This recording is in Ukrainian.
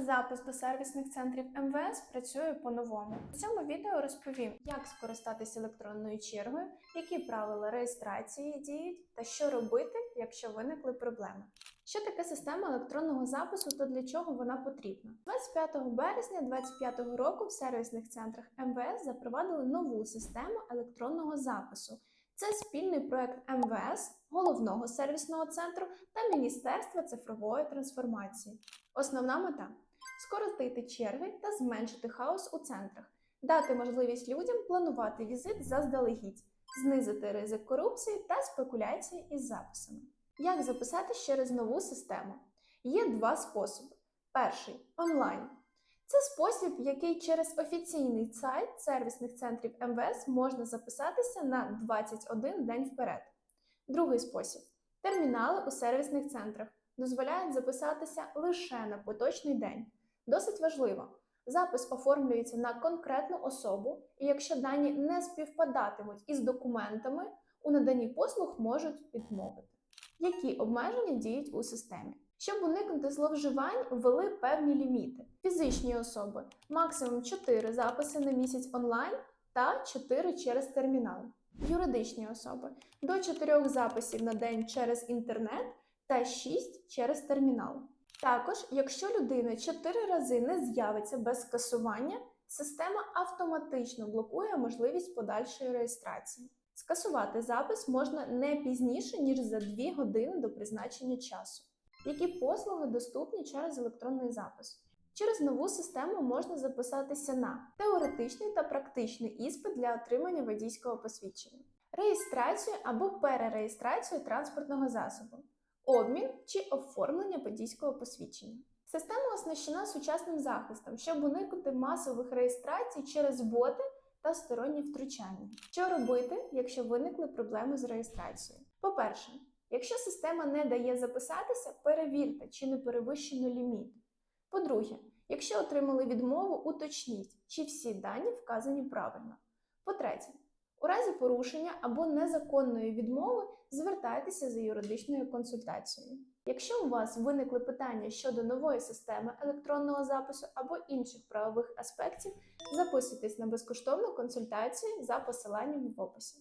запис до сервісних центрів МВС працює по-новому. У цьому відео розповім, як скористатися електронною чергою, які правила реєстрації діють та що робити, якщо виникли проблеми. Що таке система електронного запису та для чого вона потрібна? 25 березня 2025 року в сервісних центрах МВС запровадили нову систему електронного запису. Це спільний проект МВС, головного сервісного центру та Міністерства цифрової трансформації. Основна мета скоротити черги та зменшити хаос у центрах, дати можливість людям планувати візит заздалегідь, знизити ризик корупції та спекуляції із записами. Як записатись через нову систему? Є два способи. Перший онлайн. Це спосіб, який через офіційний сайт сервісних центрів МВС можна записатися на 21 день вперед. Другий спосіб термінали у сервісних центрах дозволяють записатися лише на поточний день. Досить важливо. Запис оформлюється на конкретну особу, і якщо дані не співпадатимуть із документами, у наданні послуг можуть відмовити. Які обмеження діють у системі? Щоб уникнути зловживань, ввели певні ліміти. Фізичні особи максимум 4 записи на місяць онлайн та 4 через термінал. Юридичні особи до 4 записів на день через інтернет та 6 через термінал. Також, якщо людина 4 рази не з'явиться без скасування, система автоматично блокує можливість подальшої реєстрації. Скасувати запис можна не пізніше, ніж за 2 години до призначення часу. Які послуги доступні через електронний запис? Через нову систему можна записатися на теоретичний та практичний іспит для отримання водійського посвідчення, реєстрацію або перереєстрацію транспортного засобу, обмін чи оформлення водійського посвідчення. Система оснащена сучасним захистом, щоб уникнути масових реєстрацій через боти та сторонні втручання. Що робити, якщо виникли проблеми з реєстрацією? По-перше, якщо система не дає записатися, перевірте, чи не перевищено ліміт. По-друге, якщо отримали відмову, уточніть, чи всі дані вказані правильно. По-третє, у разі порушення або незаконної відмови звертайтеся за юридичною консультацією. Якщо у вас виникли питання щодо нової системи електронного запису або інших правових аспектів, записуйтесь на безкоштовну консультацію за посиланням в описі.